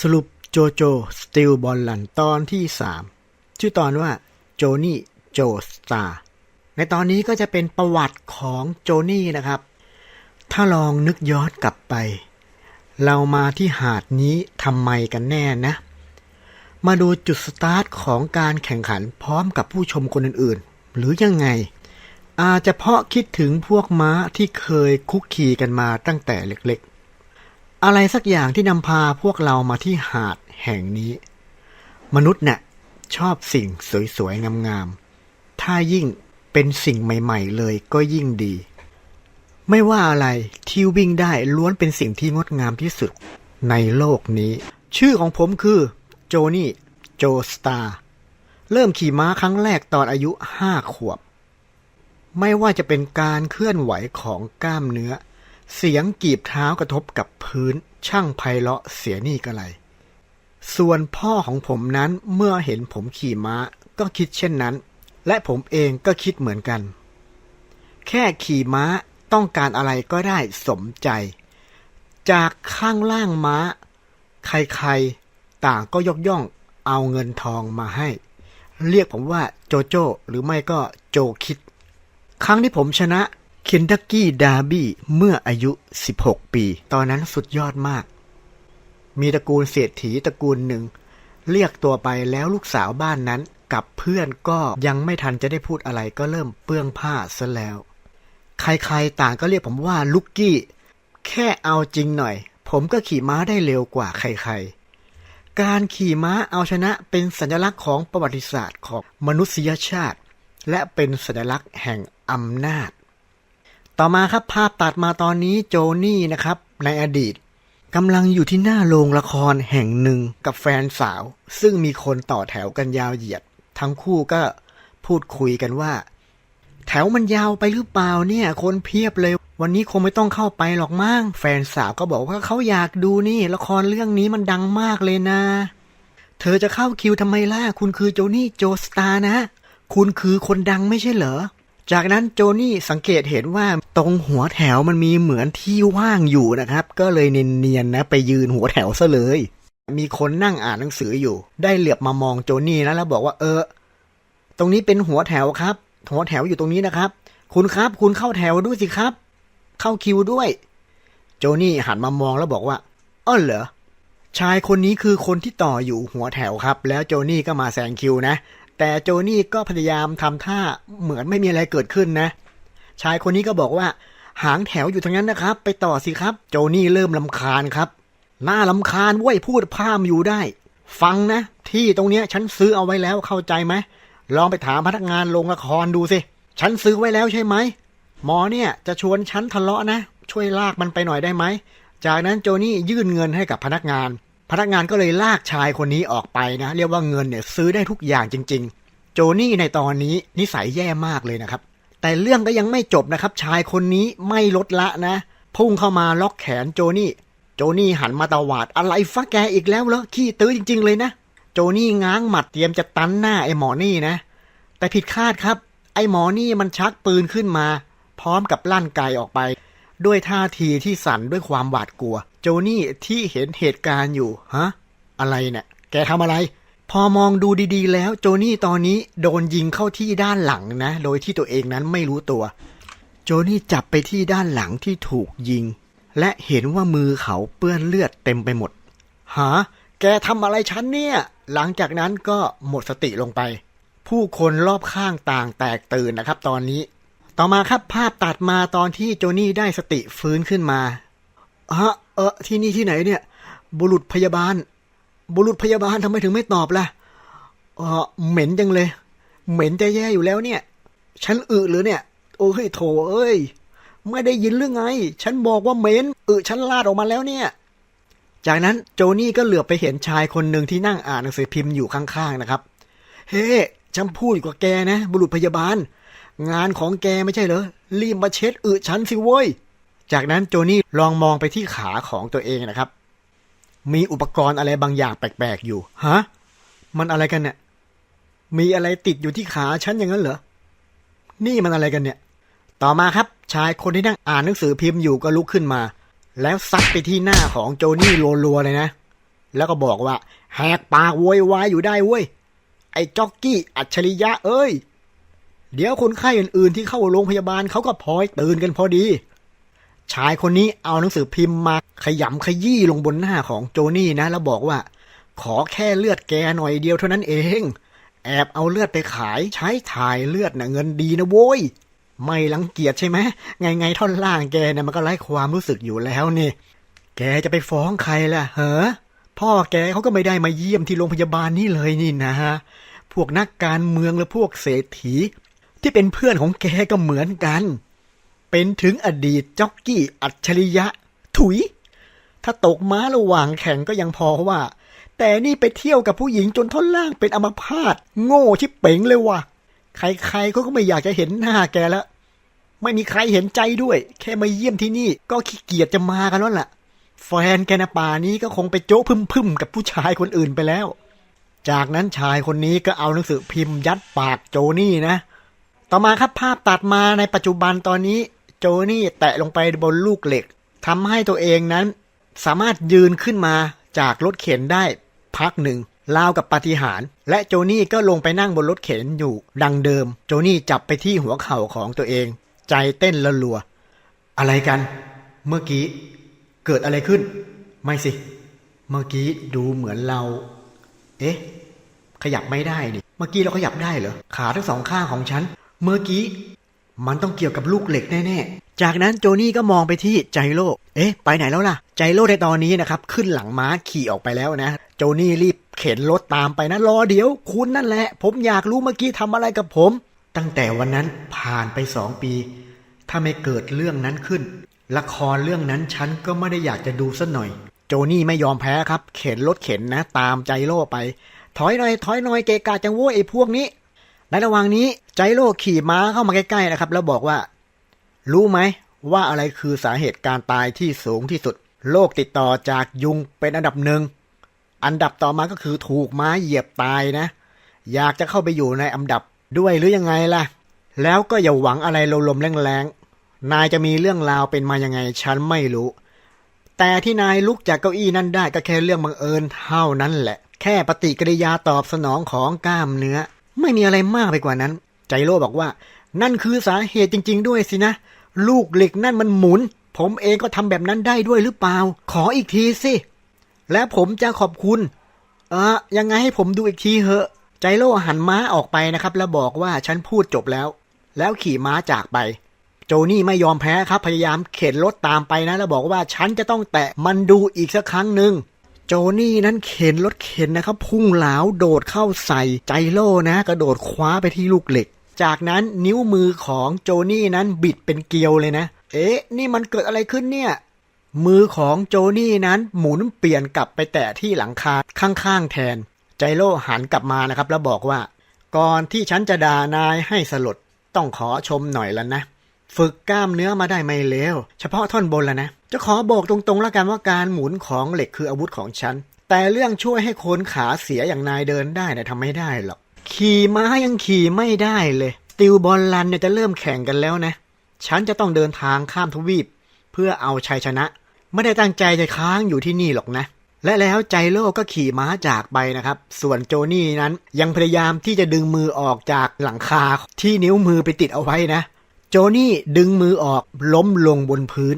สรุปโจโจสติลบอลลันตอนที่ 3 ชื่อตอนว่าโจนี่โจสตาร์ในตอนนี้ก็จะเป็นประวัติของโจนี่นะครับ ถ้าลองนึกย้อนกลับไป เรามาที่หาดนี้ทำไมกันแน่นะ มาดูจุดสตาร์ทของการแข่งขันพร้อมกับผู้ชมคนอื่นๆ หรือยังไง อาจจะเพราะคิดถึงพวกม้าที่เคยคุกคีกันมาตั้งแต่เล็กๆ อะไรสักอย่างที่นำพาพวกเรามาที่หาดแห่งนี้ มนุษย์เนี่ยชอบสิ่งสวยๆงามๆ ถ้ายิ่งเป็นสิ่งใหม่ ๆ เลยก็ยิ่งดี ไม่ว่าอะไรที่วิ่งได้ล้วนเป็นสิ่งที่งดงามที่สุดในโลกนี้ ชื่อของผมคือโจนี่โจสตาร์เริ่มขี่ม้าครั้งแรกตอนอายุห้าขวบ ไม่ว่าจะเป็นการเคลื่อนไหวของกล้ามเนื้อ เสียงกีบเท้ากระทบกับพื้นช่างไพเราะเสียนี่กระไร ส่วนพ่อของผมนั้นเมื่อเห็นผมขี่ม้าก็คิดเช่นนั้น และผมเองก็คิดเหมือนกัน แค่ขี่ม้าต้องการอะไรก็ได้สมใจ จากข้างล่างม้า ใครๆ ต่างก็ยกย่องเอาเงินทองมาให้ เรียกผมว่าโจโจ้หรือไม่ก็โจคิด ครั้งที่ผมชนะ เคนทักกี้ดาร์บี้เมื่ออายุ 16 ปี ตอนนั้นสุดยอดมาก มีตระกูลเศรษฐีตระกูลหนึ่ง เรียกตัวไปแล้วลูกสาวบ้านนั้นกับเพื่อนก็ยังไม่ทันจะได้พูดอะไรก็เริ่มเปื้องผ้าซะแล้ว ใครๆต่างก็เรียกผมว่าลุกกี้ แค่เอาจริงหน่อย ผมก็ขี่ม้าได้เร็วกว่าใครๆ การขี่ม้าเอาชนะเป็นสัญลักษณ์ของประวัติศาสตร์ของมนุษยชาติ และเป็นสัญลักษณ์แห่งอำนาจ ต่อมาครับภาพตัดมาตอนนี้โจนี่นะครับในอดีตกำลังอยู่ที่หน้าโรงละครแห่งหนึ่งกับแฟนสาว ซึ่งมีคนต่อแถวกันยาวเหยียด ทั้งคู่ก็พูดคุยกันว่า แถวมันยาวไปหรือเปล่าเนี่ย คนเพียบเลย วันนี้คงไม่ต้องเข้าไปหรอกมั้งแฟนสาวก็บอกว่าเขาอยากดูนี่ ละครเรื่องนี้มันดังมากเลยนะ เธอจะเข้าคิวทำไมล่ะคุณคือโจนี่โจสตาร์นะ คุณคือคนดังไม่ใช่เหรอ จากนั้นโจนี่สังเกตเห็นว่าตรงหัวแถวมันมีเหมือนที่ว่างอยู่นะครับ ก็เลยเนียนๆนะ ไปยืนหัวแถวซะเลย มีคนนั่งอ่านหนังสืออยู่ ได้เหลือบมามองโจนี่นะแล้วบอกว่าเออ ตรงนี้เป็นหัวแถวครับ หัวแถวอยู่ตรงนี้นะครับ คุณครับ คุณเข้าแถวด้วยสิครับ เข้าคิวด้วย โจนี่หันมามองแล้วบอกว่าอ้อเหรอชายคนนี้คือคนที่ต่ออยู่หัวแถวครับ แล้วโจนี่ก็มาแซงคิวนะ แต่โจนี่ก็พยายามทำท่าเหมือนไม่มีอะไรเกิดขึ้นนะ ชายคนนี้ก็บอกว่าหางแถวอยู่ทางนั้นนะครับ ไปต่อสิครับ โจนี่เริ่มลำคาญครับหน่าลำคาญว้ยพูดพามอยู่ได้ ฟังนะ ที่ตรงเนี้ยฉันซื้อเอาไว้แล้วเข้าใจไหมลองไปถามพนักงานโรงละครดูสิ ฉันซื้อไว้แล้วใช่ไหม หมอเนี่ยจะชวนฉันทะเลาะนะ ช่วยลากมันไปหน่อยได้ไหม จากนั้นโจนี่ยื่นเงินให้กับพนักงาน พนักงานก็เลยลากชายคนนี้ออกไปนะ เรียกว่าเงินเนี่ยซื้อได้ทุกอย่างจริง ๆ โจนี่ในตอนนี้นิสัยแย่มากเลยนะครับ แต่เรื่องก็ยังไม่จบนะครับ ชายคนนี้ไม่ลดละนะ พุ่งเข้ามาล็อกแขนโจนี่ โจนี่หันมาตวาดอะไรฟ้าแกอีกแล้วเหรอขี้ตื้อจริง ๆ เลยนะ โจนี่ง้างหมัดเตรียมจะตันหน้าไอ้หมอนี่นะ แต่ผิดคาดครับ ไอ้หมอนี่มันชักปืนขึ้นมา พร้อมกับลั่นไกออกไป ด้วยท่าทีที่สั่นด้วยความหวาดกลัว โจนี่ที่เห็นเหตุการณ์อยู่ฮะอะไรเนี่ย แกทำอะไร พอมองดูดีๆ แล้วโจนี่ตอนนี้โดนยิงเข้าที่ด้านหลังนะ โดยที่ตัวเองนั้นไม่รู้ตัว โจนี่จับไปที่ด้านหลังที่ถูกยิง และเห็นว่ามือเขาเปื้อนเลือดเต็มไปหมดหาแกทำอะไรฉันเนี่ย หลังจากนั้นก็หมดสติลงไป ผู้คนรอบข้างต่างแตกตื่นนะครับ ตอนนี้ ต่อมาครับภาพตัดมาตอนที่โจนี่ได้สติฟื้นขึ้นมาฮะเออที่นี่ที่ไหนเนี่ย บุรุษพยาบาล บุรุษพยาบาลทำไมถึงไม่ตอบล่ะเออเหม็นจังเลย เหม็นจะแย่อยู่แล้วเนี่ย ฉันอึหรือเนี่ย โอ้ยโถเอ้ยไม่ได้ยินเรื่องไง ฉันบอกว่าเหม็นอึฉันลาดออกมาแล้วเนี่ย จากนั้นโจนี่ก็เหลือบไปเห็นชายคนหนึ่งที่นั่งอ่านหนังสือพิมพ์อยู่ข้างๆนะครับ เฮ้ ฉันพูดกับแกนะ บุรุษพยาบาล งานของแกไม่ใช่เหรอ รีบมาเช็ดอึฉันสิเว้ย จากนั้นโจนี่ลองมองไปที่ขาของตัวเองนะครับ มีอุปกรณ์อะไรบางอย่างแปลกๆอยู่ ฮะ มันอะไรกันเนี่ย มีอะไรติดอยู่ที่ขาฉันอย่างนั้นเหรอ นี่มันอะไรกันเนี่ย ต่อมาครับ ชายคนที่นั่งอ่านหนังสือพิมพ์อยู่ก็ลุกขึ้นมา แล้วซัดไปที่หน้าของโจนี่รัวๆเลยนะ แล้วก็บอกว่าแหกปากโวยวายอยู่ได้เว้ย ไอ้จ็อกกี้อัจฉริยะเอ้ย เดี๋ยวคนไข้อื่นๆที่เข้าโรงพยาบาลเขาก็พลอยตื่นกันพอดี ชายคนนี้เอาหนังสือพิมพ์มาขยำขยี้ลงบนหน้าของโจนี่นะ แล้วบอกว่า ขอแค่เลือดแกหน่อยเดียวเท่านั้นเอง แอบเอาเลือดไปขายใช้ถ่ายเลือดนะเงินดีนะโว้ยไม่รังเกียจใช่ไหมไงไงท่อนล่างแกนะมันก็ไร้ความรู้สึกอยู่แล้วนี่ แกจะไปฟ้องใครล่ะเหรอพ่อแกเขาก็ไม่ได้มาเยี่ยมที่โรงพยาบาลนี่เลยนี่นะฮะ พวกนักการเมืองและพวกเศรษฐี ที่เป็นเพื่อนของแกก็เหมือนกัน เป็นถึงอดีตจ็อกกี้อัจฉริยะ ถุย ถ้าตกม้าระหว่างแข่งก็ยังพอว่า แต่นี่ไปเที่ยวกับผู้หญิงจนท่อนล่างเป็นอัมพาตโง่ชิบเป๋งเลยว่ะ ใครๆเขาก็ไม่อยากจะเห็นหน้าแกแล้ว ไม่มีใครเห็นใจด้วย แค่มาเยี่ยมที่นี่ก็ขี้เกียจจะมากันแล้วล่ะ แฟนแกนะป่านี้ก็คงไปโจ้พึ่มๆกับผู้ชายคนอื่นไปแล้ว จากนั้นชายคนนี้ก็เอาหนังสือพิมพ์ยัดปากโจนี่นะ ต่อมาครับภาพตัดมาในปัจจุบันตอนนี้โจนี่แตะลงไปบนลูกเหล็กทำให้ตัวเองนั้น สามารถยืนขึ้นมาจากรถเข็นได้พักหนึ่งราวกับปาฏิหาริย์และโจนี่ก็ลงไปนั่งบนรถเข็นอยู่ดังเดิม โจนี่จับไปที่หัวเข่าของตัวเอง ใจเต้นละลัว อะไรกัน เมื่อกี้เกิดอะไรขึ้น ไม่สิ เมื่อกี้ดูเหมือนเรา เอ๊ะ ขยับไม่ได้นี่เมื่อกี้เราขยับได้เหรอขาทั้งสองข้างของฉัน เมื่อกี้ มันต้องเกี่ยวกับลูกเหล็กแน่ๆ จากนั้นโจนี่ก็มองไปที่ใจโลเอ๊ะ ไปไหนแล้วล่ะใจโลในตอนนี้นะครับ ขึ้นหลังม้าขี่ออกไปแล้วนะ โจนี่รีบเข็นรถตามไปนะ รอเดี๋ยวคุณนั่นแหละ ผมอยากรู้เมื่อกี้ทำอะไรกับผม ตั้งแต่วันนั้นผ่านไปสองปี ถ้าไม่เกิดเรื่องนั้นขึ้น ละครเรื่องนั้นฉันก็ไม่ได้อยากจะดูสัหน่อย โจนี่ไม่ยอมแพ้ครับ เข็นรถเข็นนะ ตามใจโลไป ถอยหน่อยถอยหน่อยเกกะจังโว้ยไอ้พวกนี้ ในระหว่างนี้ ใจโลขี่ม้าเข้ามาใกล้ๆนะครับ แล้วบอกว่า รู้ไหมว่าอะไรคือสาเหตุการตายที่สูงที่สุด โรคติดต่อจากยุงเป็นอันดับหนึ่ง อันดับต่อมาก็คือถูกม้าเหยียบตายนะ อยากจะเข้าไปอยู่ในอันดับด้วยหรือยังไงล่ะ แล้วก็อย่าหวังอะไรลมๆแรงๆ นายจะมีเรื่องราวเป็นมายังไงฉันไม่รู้ แต่ที่นายลุกจากเก้าอี้นั่นได้ก็แค่เรื่องบังเอิญเท่านั้นแหละ แค่ปฏิกิริยาตอบสนองของกล้ามเนื้อ ไม่มีอะไรมากไปกว่านั้น ใจโลบอกว่า นั่นคือสาเหตุจริง ๆ ด้วยสินะ ลูกเหล็กนั่นมันหมุน ผมเองก็ทำแบบนั้นได้ด้วยหรือเปล่า ขออีกทีสิ และผมจะขอบคุณเออยังไงให้ผมดูอีกทีเหอะ ใจโลหันม้าออกไปนะครับ แล้วบอกว่าฉันพูดจบแล้ว แล้วขี่ม้าจากไป โจนี่ไม่ยอมแพ้ครับ พยายามเข็นรถตามไปนะ แล้วบอกว่าฉันจะต้องแตะมันดูอีกสักครั้งหนึ่งโจนี่นั้นเข็นรถเข็นนะครับ พุ่งเหลาโดดเข้าใส่ใจโล่นะ กระโดดคว้าไปที่ลูกเหล็ก จากนั้นนิ้วมือของโจนี่นั้นบิดเป็นเกลียวเลยนะ เอ๊ะ นี่มันเกิดอะไรขึ้นเนี่ย มือของโจนี่นั้นหมุนเปลี่ยนกลับไปแตะที่หลังคาข้างๆแทนใจโล่หันกลับมานะครับ แล้วบอกว่า ก่อนที่ฉันจะด่านายให้สลดต้องขอชมหน่อยแล้วนะ ฝึกกล้ามเนื้อมาได้ไม่เลวเฉพาะท่อนบนแล้วนะ จะขอบอกตรงๆแล้วกันว่าการหมุนของเหล็กคืออาวุธของฉัน แต่เรื่องช่วยให้คนขาเสียอย่างนายเดินได้นะทำไม่ได้หรอก ขี่ม้ายังขี่ไม่ได้เลยติวบอลลันเนี่ยจะเริ่มแข่งกันแล้วนะ ฉันจะต้องเดินทางข้ามทวีป เพื่อเอาชัยชนะ ไม่ได้ตั้งใจจะค้างอยู่ที่นี่หรอกนะ และแล้วใจโลกก็ขี่ม้าจากไปนะครับ ส่วนโจนี่นั้นยังพยายามที่จะดึงมือออกจากหลังคาที่นิ้วมือไปติดเอาไว้นะ โจนี่ดึงมือออกล้มลงบนพื้น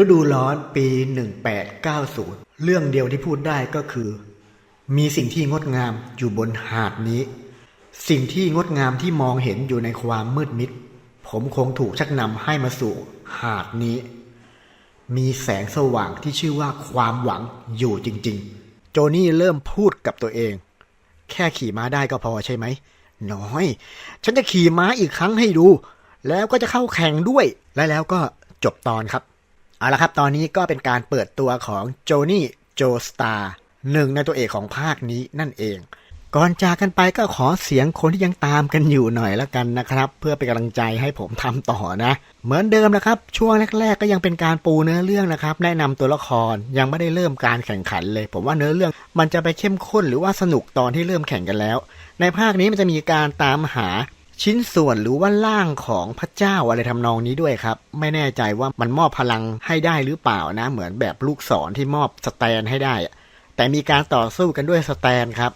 ฤดูร้อนปี 1890 เรื่องเดียวที่พูดได้ก็คือ มีสิ่งที่งดงามอยู่บนหาดนี้ สิ่งที่งดงามที่มองเห็นอยู่ในความมืดมิด ผมคงถูกชักนำให้มาสู่หาดนี้ มีแสงสว่างที่ชื่อว่าความหวังอยู่จริง ๆ โจนี่เริ่มพูดกับตัวเอง แค่ขี่ม้าได้ก็พอใช่ไหม น้อย ฉันจะขี่ม้าอีกครั้งให้ดู แล้วก็จะเข้าแข่งด้วย และแล้วก็จบตอนครับ เอาละครับ ตอนนี้ก็เป็นการเปิดตัวของโจนี่โจสตาร์ หนึ่งในตัวเอกของภาคนี้นั่นเอง ก่อนจากกันไปก็ขอเสียงคนที่ยังตามกันอยู่หน่อยล้วกันนะครับ เพื่อเป็นกำลังใจให้ผมทำต่อนะ เหมือนเดิมนะครับ ช่วงแรก ๆ ก็ยังเป็นการปูเนื้อเรื่องนะครับ แนะนำตัวละครยังไม่ได้เริ่มการแข่งขันเลย ผมว่าเนื้อเรื่อง มันจะไปเข้มข้นหรือว่าสนุกตอนที่เริ่มแข่งกันแล้ว ในภาคนี้มันจะมีการตามหาชิ้นส่วนหรือว่าร่างของพระเจ้าอะไรทำนองนี้ด้วยครับ ไม่แน่ใจว่ามันมอบพลังให้ได้หรือเปล่านะ เหมือนแบบลูกศรที่มอบสแตนให้ได้ แต่มีการต่อสู้กันด้วยสแตนครับ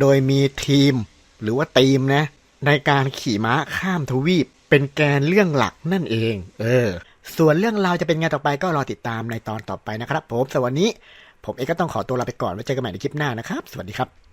โดยมีทีมหรือว่าทีมนะ ในการขี่ม้าข้ามทวีป เป็นแกนเรื่องหลักนั่นเอง เออ ส่วนเรื่องราวจะเป็นไงต่อไปก็รอติดตามในตอนต่อไปนะครับ ผมสวันนี้ ผมเองก็ต้องขอตัวลาไปก่อนไว้เจอกันใหม่ในคลิปหน้านะครับ สวัสดีครับ